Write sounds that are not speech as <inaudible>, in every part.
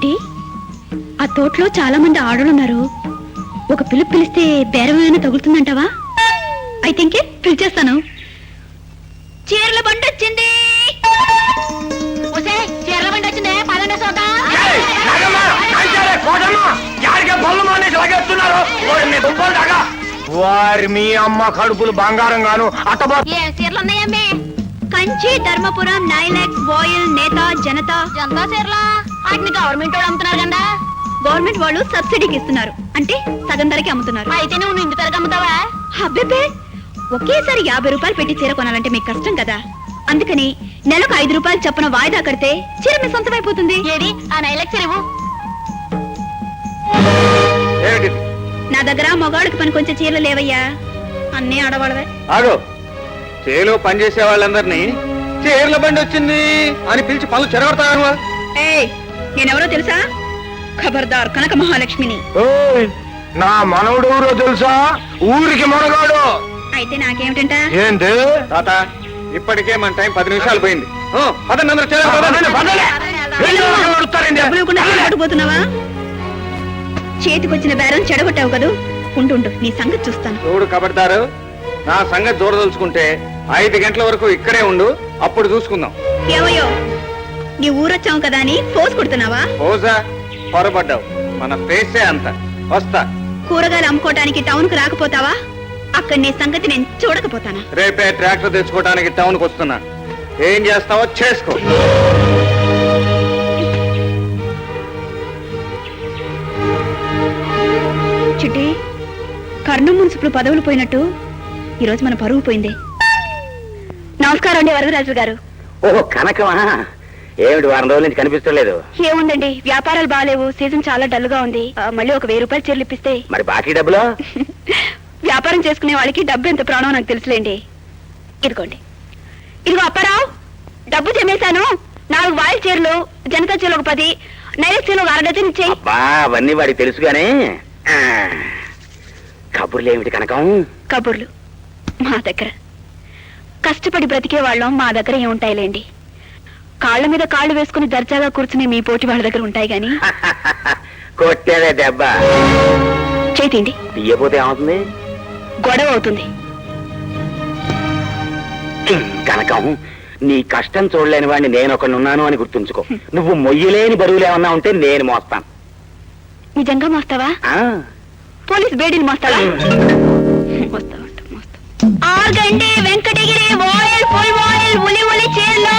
చిట్టి ఆ తోటలో చాలా మంది ఆడలున్నారు ఒక పిలుపు పిలిస్తే బేరమైనా తగులుతుందంటావా? అయితే ఇంకే పిలిచేస్తాను. చీరల బండి వచ్చింది. చీరల బండి పదండి సోదా. వారి మీ అమ్మ కడుపులు బంగారం గాను అట్టబో ఏ చీరలు ఉన్నాయమ్మే కంచి ధర్మపురం నైలాక్స్ బాయిల్ నేత జనత. జనతా చీరలా? వాటిని గవర్నమెంట్ వాళ్ళు అమ్ముతున్నారు కదా? గవర్నమెంట్ వాళ్ళు సబ్సిడీకి ఇస్తున్నారు. అంటే సగం ధరకి అమ్ముతున్నారు. అయితే నువ్వు ఇంటి ధరకు అమ్ముతావా? అబ్బే ఒకేసారి యాభై రూపాయలు పెట్టి చీర కొనాలంటే మీకు కష్టం కదా. అందుకని నెలకు ఐదు రూపాయలు చొప్పున వాయిదా కడితే చీర మీ సొంతమైపోతుంది ఏది? ఆ నైలాక్స్ చీరవు ఏమిటిది? నా దగ్గర మగాడికి పని కొంచెం చీరలు లేవయ్యా. అన్నీ ఆడవాళ్ళవే. ఆగు. చేలో పనిచేసే వాళ్ళందరినీ చీరల బండి వచ్చింది అని పిలిచి పనులు చెరగొడతారు ఏయ్! నేనెవరో తెలుసా? ఖబర్దార్ కనక మహాలక్ష్మిని. నా మనవడు ఊరో తెలుసా? ఊరికి మనగాడు. అయితే నాకేమిటంట? ఏంటి? తాత ఇప్పటికే మన టైం పది నిమిషాలు పోయింది. ఓ, పదండి అందరూ. వెళ్ళి చేతికొచ్చిన బేరం చెడగొట్టావు కదూ? ఉండు ఉండు, నీ సంగతి చూస్తాను. చూడు కబడ్దారు నా సంగతి దూరదలుచుకుంటే ఐదు గంటల వరకు ఇక్కడే ఉండు అప్పుడు చూసుకుందాం. ఏమయ్యో? నీ ఊరొచ్చావు కదా అని ఫోర్స్ కొడుతున్నావా? ఓజా పొరపడ్డావు. మన ఫేసే అంత. వస్తా. కూరగాయలు అమ్ముకోవటానికి టౌన్కు రాకపోతావా? అక్కడ నీ సంగతి నేను చూడకపోతానా? రేపే ట్రాక్టర్ తెచ్చుకోవడానికి టౌన్కి వస్తున్నా. ఏం చేస్తావో చేసుకో. చిట్టి కర్ణం మున్సిపల్ పదవులు పోయినట్టు ఈరోజు మన పరువు పోయింది. నమస్కారం అండి వరదరాజు గారు. ఓహో కనకమా? ఏమిటి వారం రోజుల నుంచి కనిపిస్తలేదు? ఏముందండి వ్యాపారాలు బాగాలేవు సీజన్ చాలా డల్గా ఉంది. ఆ, మళ్ళీ ఒక వెయ్యి రూపాయలు చీరలు ఇప్పిస్తే. మరి బాకీ డబ్బులు? <laughs> వ్యాపారం చేసుకునే వాళ్ళకి డబ్బు ఎంత ప్రాణం నాకు తెలుసులేండి. ఇదిగోండి. ఇదిగో అప్పారావు డబ్బు జమేశాను. నాలుగు వాయిల్ చీరలు జనతా చీరలు ఒక పది నైరస్ చీరలు ఒక అర డజన్ ఇచ్చేయి. అబ్బా అవన్నీ వాడికి తెలుసు గానీ ఆ, కబుర్లు ఏమిటి కనకం? కబుర్లు. మా దగ్గర. కష్టపడి బ్రతికే వాళ్ళం మా దగ్గర ఏముంటాయిలేండి. కాళ్ళ మీద కాళ్ళు వేసుకుని దర్జాగా కూర్చునే మీ పోటీ వాళ్ళ దగ్గర ఉంటాయి గాని. <laughs> దెబ్బ. చేతిండి. తీయపోతే ఏమవుతుంది? గొడవ అవుతుంది. కనకం నీ కష్టం చూడలేని వాడిని నేను ఒకడు ఉన్నాను అని గుర్తుంచుకో. నువ్వు మొయ్యలేని బరువులు ఏమన్నా ఉంటే నేను మోస్తాను. నిజంగా మోస్తావా? ఆ, పోలీస్ బేడీని మోస్తావా? మోస్తావంట, మోస్తా. Organdy Venkatagiri voile full voile ఉలి ఉలి చీరలు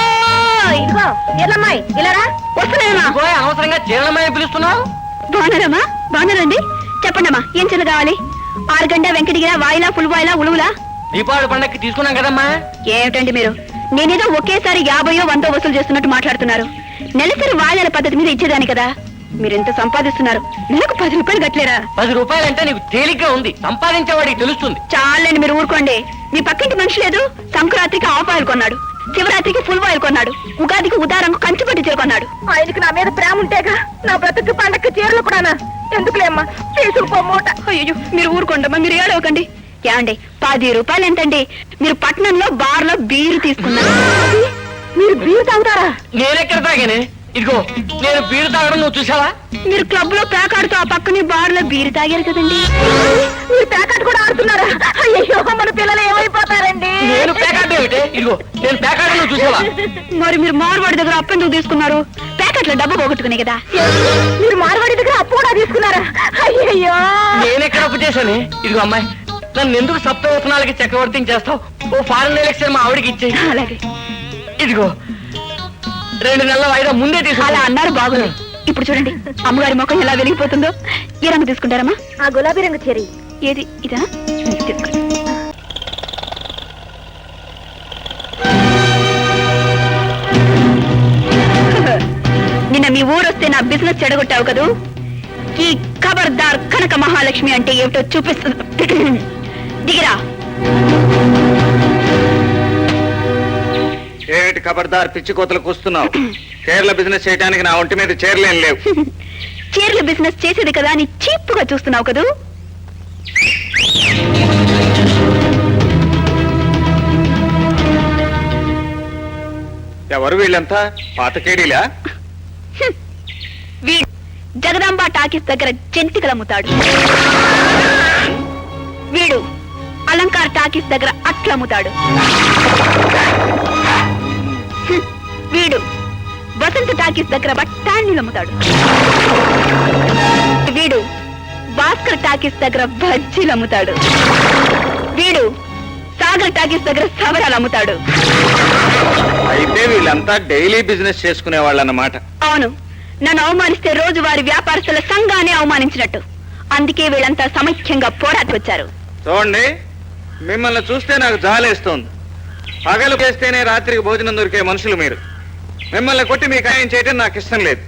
ఎల్లమ్మాయి ఇలారా? వస్తున్నానమ్మా అనవసరంగా చీరలమని పిలుస్తున్నావు? బాగున్నారమ్మా బాగున్నారండి. చెప్పండమ్మా ఏం చీరలు కావాలి? ఆరుగంట వెంకటగిరి వాయిలా ఫుల్ వాయిలా ఉలువులా? దీపావళి పండక్కి తీసుకున్నాం కదమ్మా. ఏమిటండి మీరు? నేనేదో ఒకేసారి యాభయో వందో వసూలు చేస్తున్నట్టు మాట్లాడుతున్నారు. నెలసరి వాయిదాల పద్ధతి మీద ఇచ్చేదాని కదా. మీరు ఎంత సంపాదిస్తున్నారు. నెలకు పది రూపాయలు కట్టలేరా? పది రూపాయలంటే నీకు తేలిగ్గా ఉంది. సంపాదించేవాడికి తెలుస్తుంది. చాలండి మీరు ఊరుకోండి. మీ పక్కింటి మనిషి లేదు. సంక్రాంతికి ఆఫ్ ఆయిల్ కొన్నాడు. శివరాత్రికి ఫుల్ ఆయిల్ కొన్నాడు. ఉగాదికి ఉదారంకు కంచిపట్టి చీర కొన్నాడు. ఆయనకి నా మీద ప్రేమ ఉంటేగా నా బ్రతుకు పండక్కి చీరలు కూడానా? ఎందుకులేమ్మా తీసుకుపోమూట అయ్యో మీరు ఊరుకోండమ్మా మీరు ఏడవకండి. ఏమండి పది రూపాయలు ఎంతండి? మీరు పట్నంలో బార్లో బీరు తీసుకున్నారు మీరు బీరు తాగుతారా? నేనెక్కడ తాగానే? ఇదిగో నేను బీరు తాగడం నువ్వు చూసావా? మీరు క్లబ్లో ప్యాకాడుతూ ఆ పక్కనే బార్లో బీరు తాగారు కదండి. మీరు ప్యాకాట్ కూడా ఆడుతున్నారా? అయ్యో మన పిల్లలు ఏమిటి ఇదిగో నేను ప్యాకెట్ నువ్వు చూసావా? మరి మీరు మార్వాడి దగ్గర అప్పు ఎందుకు తీసుకున్నారు? ప్యాకెట్ల డబ్బు పోగొట్టుకునే కదా. మీరు మార్వాడి దగ్గర అప్పు కూడా తీసుకున్నారా? అయ్యయ్యో! నేనెక్కడ అప్పు చేశాను? ఇదిగో అమ్మాయి నన్ను ఎందుకు సప్తవసనాలకి చక్రవర్తిని చేస్తావు? ఓ ఫారెన్ ఎలక్షన్ మా ఆవిడకి ఇచ్చేయి. అలాగే. ఇదిగో రెండు నెలల వాయిదా ముందే తీసుకు అలా అన్నారు బాగుంది. ఇప్పుడు చూడండి అమ్మగారి ముఖం ఎలా వెలిగిపోతుందో. ఏ రంగు తీసుకుంటారమ్మా. ఆ గులాబీ రంగు చెరి ఏది? ఇదా? తీసుకోండి ఊరొస్తే నా బిజినెస్ చెడగొట్టావు కదూ? ఈ ఖబర్దార్ కనక మహాలక్ష్మి అంటే ఏమిటో చూపిస్తుంది <clears throat> దిగిరా. ఏమిటి కబడ్దార్ పిచ్చి కోతలకు వస్తున్నావు చీరల బిజినెస్ చేయడానికి నా ఒంటి మీద చీరలేం లేవు. <clears throat> చీరల బిజినెస్ చేసేది కదా అని చీప్గా చూస్తున్నావు కదూ? ఎవరు వీళ్ళంతా? పాతకేడీలా వీడు జగదాంబ టాకీస్ దగ్గర జంతికలు అమ్ముతాడు వీడు అలంకార్ టాకీస్ దగ్గర అట్లు అమ్ముతాడు. వీడు వసంత టాకీస్ దగ్గర బఠానీలు అమ్ముతాడు వీడు భాస్కర్ టాకీస్ దగ్గర బజ్జీలు అమ్ముతాడు వీడు సాగర్ టాకీస్ దగ్గర సవరాలు అమ్ముతాడు అయితే వీళ్ళంతా డైలీ బిజినెస్ చేసుకునే వాళ్ళు అన్నమాట అవును. నన్ను అవమానిస్తే రోజు వారి వ్యాపారస్తుల సంఘాన్ని అవమానించినట్టు. అందుకే వీళ్ళంతా సమైక్యంగా పోరాటి వచ్చారు. చూడండి మిమ్మల్ని చూస్తే నాకు జాలేస్తోంది. పగలు చేస్తేనే రాత్రికి భోజనం దొరికే మనుషులు మీరు. మిమ్మల్ని కొట్టి మీకు ఆయన చేయటం నాకు ఇష్టం లేదు.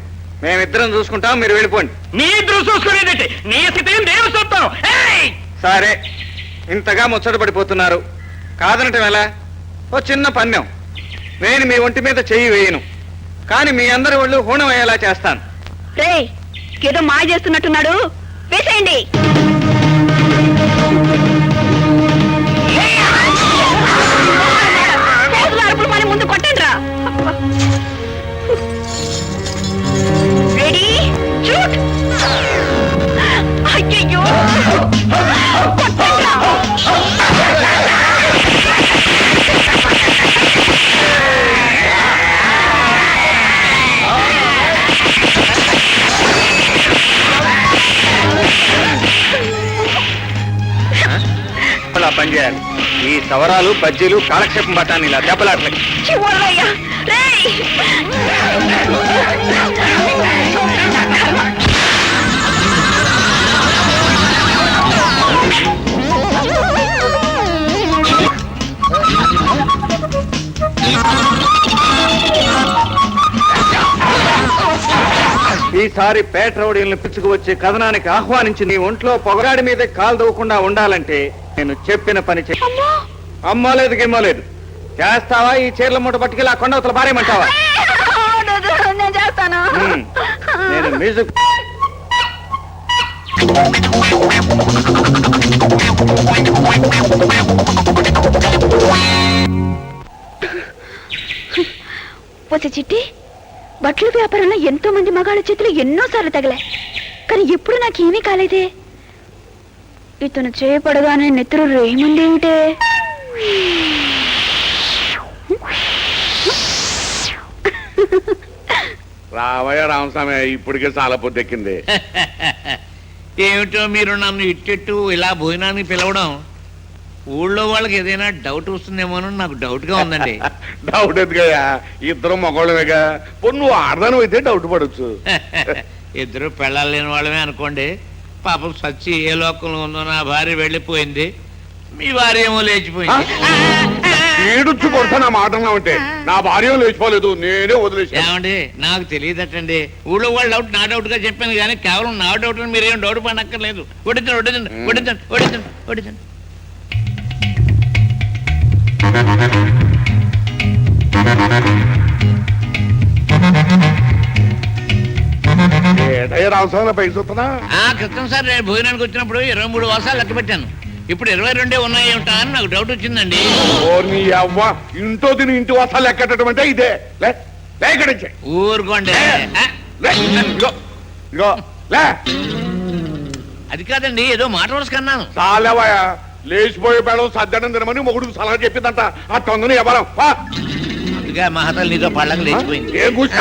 మేమిద్దరం చూసుకుంటాం మీరు వెళ్ళిపోండి. మీ ఇద్దరు చూసుకునేదంటే నీ స్థితి నేను! సరే ఇంతగా ముచ్చట పడిపోతున్నారు కాదనటం ఎలా? ఓ చిన్న పన్యం నేను మీ ఒంటి మీద చెయ్యి వేయను. కానీ మీ అందరి ఒళ్ళు హూణం అయ్యేలా చేస్తాను ఏదో మాయ చేస్తున్నట్టున్నాడు. వేసేయండి. సవరాలు బజ్జీలు కాలక్షేపం పట్టాను ఇలా దెబ్బలాట్లకి ఈసారి పేట రౌడీలను పిచ్చుకువచ్చే కథనానికి ఆహ్వానించి నీ ఒంట్లో పొగరాడి మీద కాలు దవ్వకుండా ఉండాలంటే నేను చెప్పిన పని చే అమ్మలేదు గిమ్మలేదు చేస్తావా? ఈ చీరల మూట పట్టుకెళ్ళి ఆ కొండవతల పారేయమంటావా? <laughs> నేను చేస్తాను. ఉమ్, నేను మ్యూజిక్ చిట్టి. బట్టల వ్యాపారంలో ఎంతో మంది మగాళ్ళ చేతులు ఎన్నోసార్లు తగిలే కానీ ఎప్పుడు నాకేమీ కాలేదే. ఇతను చేయపడగానే నెత్తురు రేముందేమిటే? రావయ్య రామస్వామి ఇప్పటికే చాలా పొద్దెక్కింది. <laughs> ఏమిటో మీరు నన్ను ఇట్టెట్టు ఇలా భోజనానికి పిలవడం? ఊళ్ళో వాళ్ళకి ఏదైనా డౌట్ వస్తుందేమోనని నాకు డౌట్గా ఉందండి. <laughs> డౌట్ ఎందుకయ్యా? ఇద్దరు మగవాళ్ళమేగా పోనీ నువ్వు ఆడదాను అయితే డౌట్ పడవచ్చు <laughs> ఇద్దరు పెళ్ళాలు లేని వాళ్ళమే అనుకోండి. పాపం సచ్చి ఏ లోకంలో ఉందో నా భార్య వెళ్ళిపోయింది. మీ భార్య ఏమో లేచిపోయింది ఏడుచ్చు కొడతా నా ఉంటే నా భార్య లేచిపోలేదు నేనే వదిలేసాను ఏమండి నాకు తెలియదటండి. ఊళ్ళో వాళ్ళ డౌట్ నా డౌట్గా చెప్పాను కానీ కేవలం నా డౌట్ మీరేం డౌట్ పడక్కర్లేదు వడ్డించండి వడ్డించండి వడ్డించండి వడ్డించండి వడ్డించండి ఏటయ్య రామస్వామి పైకి చూస్తున్నా? ఆ క్రితం సార్ నేను భోజనానికి వచ్చినప్పుడు ఇరవై మూడు వర్షాలు లెక్క పెట్టాను. ఇప్పుడు ఇరవై రెండే ఉన్నాయి ఏమిటా అని నాకు డౌట్ వచ్చిందండి. ఓ నీ అవ్వ ఇంట్లో తిని ఇంటి వస్తాలు ఎక్కటం అంటే ఇదే. లే లే ఇక్కడి నుంచి. ఊరుకోండి. ఆ, లే ఇదిగో ఇదిగో లే. అది కాదండి ఏదో మాట వరుస కన్నాను. చాలేవయ్యా లేచిపోయే బేడం సజ్జనం తినమని మొగుడికి సలహా చెప్పిందంట. ఆ తొందని ఎవరం అందుకే మహతలు నీతో పళ్ళకి లేచిపోయింది. ఏం కూర్చో